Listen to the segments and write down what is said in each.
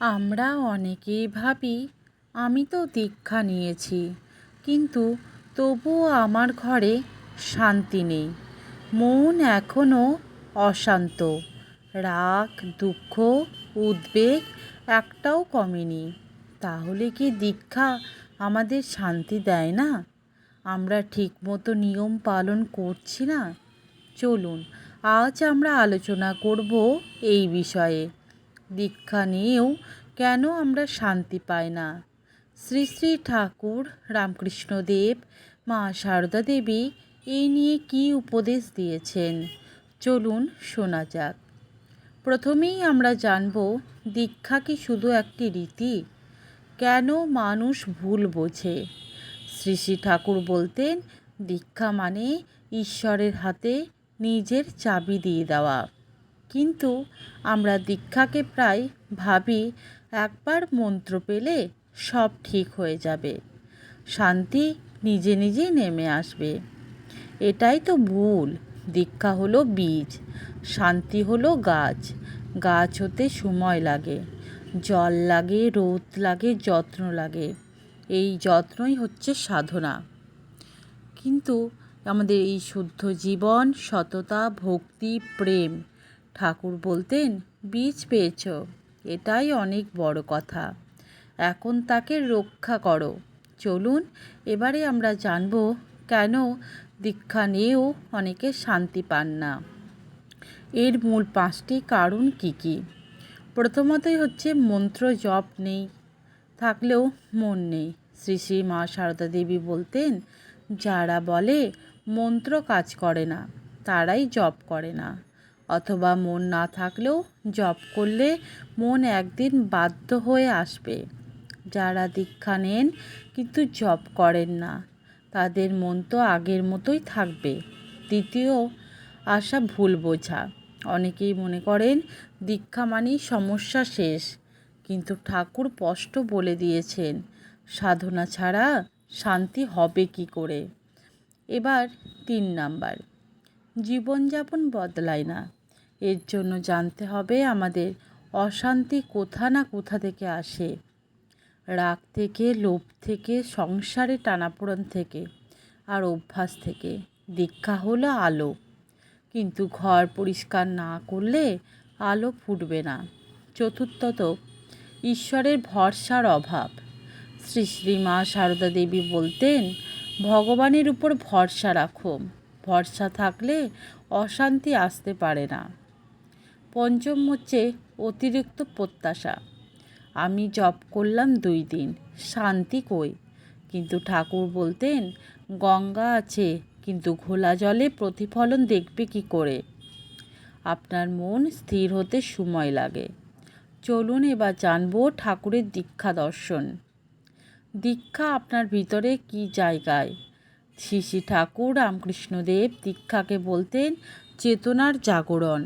আমরা অনেকেই ভাবি, আমি তো দীক্ষা নিয়েছি, কিন্তু তবুও আমার ঘরে শান্তি নেই। মন এখনও অশান্ত। রাগ, দুঃখ, উদ্বেগ একটাও কমেনি। তাহলে কি দীক্ষা আমাদের শান্তি দেয় না? আমরা ঠিকমতো নিয়ম পালন করছি না? চলুন, আজ আমরা আলোচনা করব এই বিষয়ে। দীক্ষা নিয়েও কেন আমরা শান্তি পাই না? শ্রী শ্রী ঠাকুর রামকৃষ্ণদেব মা সারদা দেবী এই নিয়ে কী উপদেশ দিয়েছেন? চলুন শোনা যাক। প্রথমেই আমরা জানব, দীক্ষা কি শুধু একটি রীতি? কেন মানুষ ভুল বোঝে? শ্রী শ্রী ঠাকুর বলতেন, দীক্ষা মানে ঈশ্বরের হাতে নিজের চাবি দিয়ে দেওয়া। কিন্তু আমরা দীক্ষাকে প্রায় ভাবি একবার মন্ত্র পেলে সব ঠিক হয়ে যাবে। শান্তি নিজে নিজেই নেমে আসবে। এটাই তো ভুল। দীক্ষা হলো বীজ, শান্তি হলো গাছ। গাছ হতে সময় লাগে, জল লাগে, রোদ লাগে, যত্ন লাগে। এই যত্নই হচ্ছে সাধনা। কিন্তু আমাদের এই শুদ্ধ জীবন, সততা, ভক্তি, প্রেম ঠাকুর বলতেন, বীজ পেয়েছ, এটাই অনেক বড় কথা। এখন তাকে রক্ষা করো। চলুন, এবারে আমরা জানব কেন দীক্ষা নিয়েও অনেকে শান্তি পান না। এর মূল পাঁচটি কারণ কি কি? প্রথমতই হচ্ছে, মন্ত্র জপ নেই, থাকলেও মন নেই। শ্রী শ্রী মা সারদা দেবী বলতেন, যারা বলে, মন্ত্র কাজ করে না, তারাই জপ করে না। অথবা মন না থাকলেও জপ করলে মন একদিন বাধ্য হয়ে আসবে। যারা দীক্ষা নেন কিন্তু জপ করেন না, তাদের মন তো আগের মতোই থাকবে। দ্বিতীয় আশা ভুল বোঝা। অনেকেই মনে করেন দীক্ষা মানেই সমস্যা শেষ, কিন্তু ঠাকুর স্পষ্ট বলে দিয়েছেন, সাধনা ছাড়া শান্তি হবে কি করে? এবার তিন নাম্বার, জীবনযাপন বদলায় না। এর জন্য জানতে হবে আমাদের অশান্তি কোথা না কোথা থেকে আসে। রাগ থেকে, লোভ থেকে, সংসারে টানাপোড়ন থেকে আর অভ্যাস থেকে। দীক্ষা হলো আলো। কিন্তু ঘর পরিষ্কার না করলে আলো ফুটবে না। চতুর্থত, ঈশ্বরের ভরসার অভাব। শ্রী শ্রী মা সারদা দেবী বলতেন, ভগবানের উপর ভরসা রাখো। ভরসা থাকলে অশান্তি আসতে পারে না। পঞ্চম হচ্ছে অতিরিক্ত প্রত্যাশা। আমি জপ করলাম দুই দিন, শান্তি কই? কিন্তু ঠাকুর বলতেন, গঙ্গা আছে, কিন্তু ঘোলা জলে প্রতিফলন দেখবে কি করে? আপনার মন স্থির হতে সময় লাগে। চলুন এবার জানব ঠাকুরের দীক্ষা দর্শন। দীক্ষা আপনার ভিতরে কি জায়গায়? শ্রী শ্রী ঠাকুর রামকৃষ্ণদেব দীক্ষাকে বলতেন, চেতনার জাগরণ।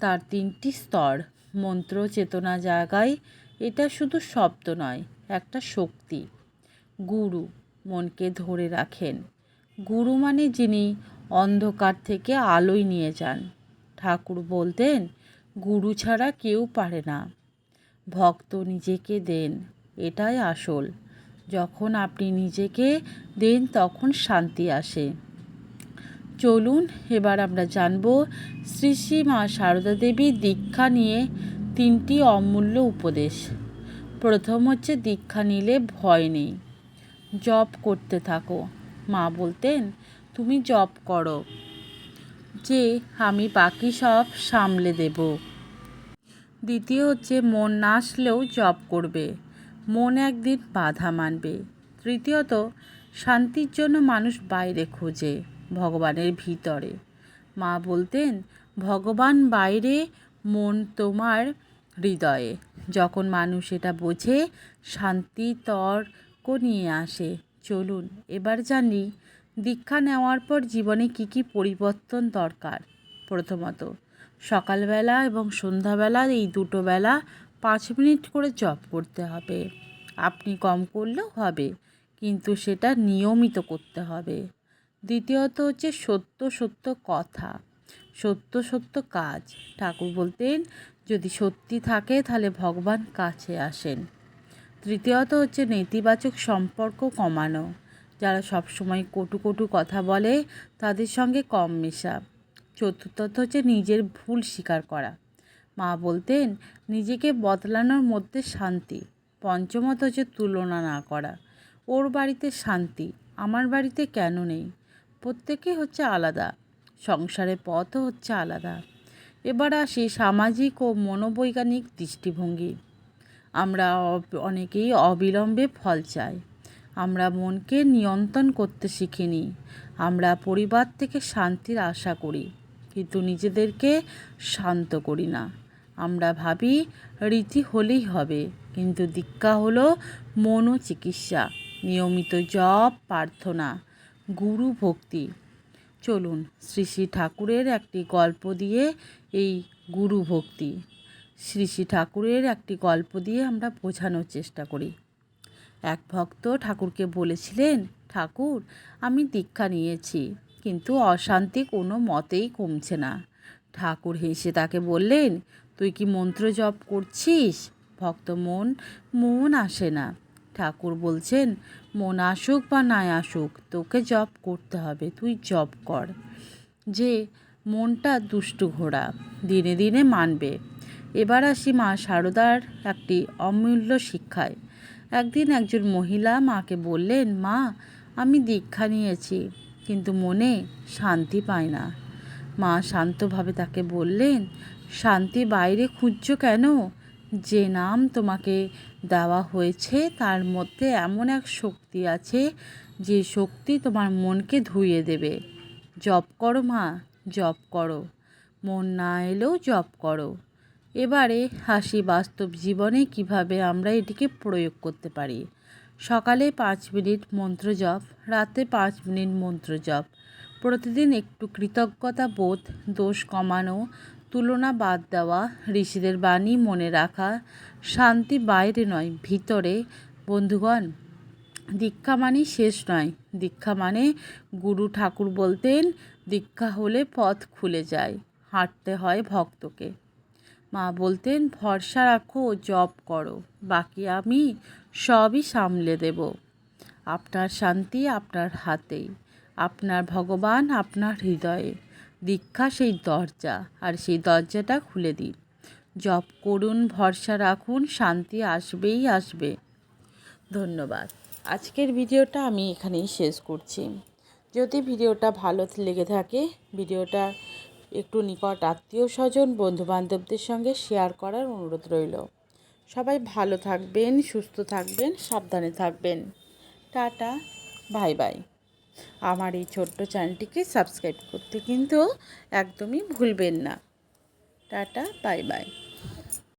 তার তিনটি স্তর, মন্ত্র চেতনা জায়গায়। এটা শুধু শব্দ নয়, একটা শক্তি। গুরু মনকে ধরে রাখেন। গুরু মানে যিনি অন্ধকার থেকে আলোয় নিয়ে যান। ঠাকুর বলতেন, গুরু ছাড়া কেউ পারে না। ভক্ত নিজেকে দেন, এটাই আসল। যখন আপনি নিজেকে দেন, তখন শান্তি আসে। চলুন, এবার আমরা জানব শ্রী শ্রী মা সারদা দেবীর দীক্ষা নিয়ে তিনটি অমূল্য উপদেশ। প্রথম হচ্ছে, দীক্ষা নিলে ভয় নেই। জপ করতে থাকো। মা বলতেন, তুমি জপ করো, যে আমি বাকি সব সামলে দেব। দ্বিতীয় হচ্ছে, মন না আসলেও জপ করবে। মন একদিন বাধা মানবে। তৃতীয়ত, শান্তির জন্য মানুষ বাইরে খোঁজে। ভগবানের ভিতরে। মা বলতেন, ভগবান বাইরে, মন তোমার হৃদয়ে। যখন মানুষ এটা বোঝে, শান্তি তর্ক নিয়ে আসে। চলুন, এবার জানি, দীক্ষা নেওয়ার পর জীবনে কি কি পরিবর্তন দরকার? প্রথমত, সকালবেলা এবং সন্ধ্যাবেলা এই দুটো বেলা পাঁচ মিনিট করে জপ করতে হবে। আপনি কম করলেও হবে, কিন্তু সেটা নিয়মিত করতে হবে। দ্বিতীয়ত হচ্ছে সত্য সত্য কথা, সত্য সত্য কাজ। ঠাকুর বলতেন, যদি সত্যি থাকে তাহলে ভগবান কাছে আসেন। তৃতীয়ত হচ্ছে নেতিবাচক সম্পর্ক কমানো। যারা সবসময় কটু কটু কথা বলে, তাদের সঙ্গে কম মেশা। চতুর্থত হচ্ছে নিজের ভুল স্বীকার করা। মা বলতেন, নিজেকে বদলানোর মধ্যে শান্তি, পঞ্চমত হচ্ছে তুলনা না করা। ওর বাড়িতে শান্তি, আমার বাড়িতে কেন নেই? প্রত্যেকেই হচ্ছে আলাদা। সংসারের পথও হচ্ছে আলাদা। এবার আসি সামাজিক ও মনোবৈজ্ঞানিক দৃষ্টিভঙ্গি। আমরা অনেকেই অবিলম্বে ফল চাই। আমরা মনকে নিয়ন্ত্রণ করতে শিখিনি। আমরা পরিবার থেকে শান্তির আশা করি। কিন্তু নিজেদেরকে শান্ত করি না। আমরা ভাবি রীতি হলেই হবে। কিন্তু দীক্ষা হলো মনোচিকিৎসা। নিয়মিত জপ, প্রার্থনা। গুরু ভক্তি। চলুন শ্রী শ্রী ঠাকুরের একটি গল্প দিয়ে এই গুরু ভক্তি। শ্রী শ্রী ঠাকুরের একটি গল্প দিয়ে আমরা বোঝানোর চেষ্টা করি। এক ভক্ত ঠাকুরকে বলেছিলেন, ঠাকুর, আমি দীক্ষা নিয়েছি, কিন্তু অশান্তি কোনো মতেই কমছে না। ঠাকুর হেসে তাকে বললেন, তুই কি মন্ত্র জপ করছিস? ভক্ত মন মন আসে না। ঠাকুর বলছেন, মন আসুক বা নাই আসুক, তোকে জপ করতে হবে, তুই জপ কর। যে মনটা দুষ্টু ঘোড়া, দিনে দিনে মানবে। এবার আসি মা শারদার একটি অমূল্য শিক্ষায়। একদিন একজন মহিলা মাকে বললেন, মা, আমি দীক্ষা নিয়েছি, কিন্তু মনে শান্তি পায় না। মা শান্তভাবে তাকে বললেন, শান্তি বাইরে খুঁজছো কেন? যে নাম তোমাকে দেওয়া হয়েছে, তার মধ্যে এমন এক শক্তি আছে যে শক্তি তোমার মনকে ধুয়ে দেবে। জপ করো মা, জপ করো। মন না এলেও জপ করো। এবারে হাসি বাস্তব জীবনে কীভাবে আমরা এটিকে প্রয়োগ করতে পারি? সকালে পাঁচ মিনিট মন্ত্র জপ, রাতে পাঁচ মিনিট মন্ত্র জপ। প্রতিদিন একটু কৃতজ্ঞতা বোধ, দোষ কমানো তুলনা বাদ দেওয়া, ঋষিদের বাণী মনে রাখা, শান্তি বাইরে নয়, ভিতরে। বন্ধুগণ, দীক্ষা মানে শেষ নয়। দীক্ষা মানে গুরু ঠাকুর বলতেন, দীক্ষা হলে পথ খুলে যায়, হাঁটতে হয় ভক্তকে। মা বলতেন, ভরসা রাখো, জপ করো, বাকি আমি সবই সামলে দেব। আপনার শান্তি আপনার হাতেই, আপনার ভগবান আপনার হৃদয়ে। দীক্ষা সেই দরজা, আর সেই দরজাটা খুলে দিন। জপ করুন, ভরসা রাখুন, শান্তি আসবেই আসবে। ধন্যবাদ। আজকের ভিডিওটা আমি এখানেই শেষ করছি। যদি ভিডিওটা ভালো লেগে থাকে, ভিডিওটা একটু নিকট আত্মীয় স্বজন বন্ধুবান্ধবদের সঙ্গে শেয়ার করার অনুরোধ রইল। সবাই ভালো থাকবেন, সুস্থ থাকবেন, সাবধানে থাকবেন। Tata, bye bye. আমার এই ছোট্ট চ্যানেলটিকে সাবস্ক্রাইব করতে কিন্তু একদমই ভুলবেন না। Tata bye bye.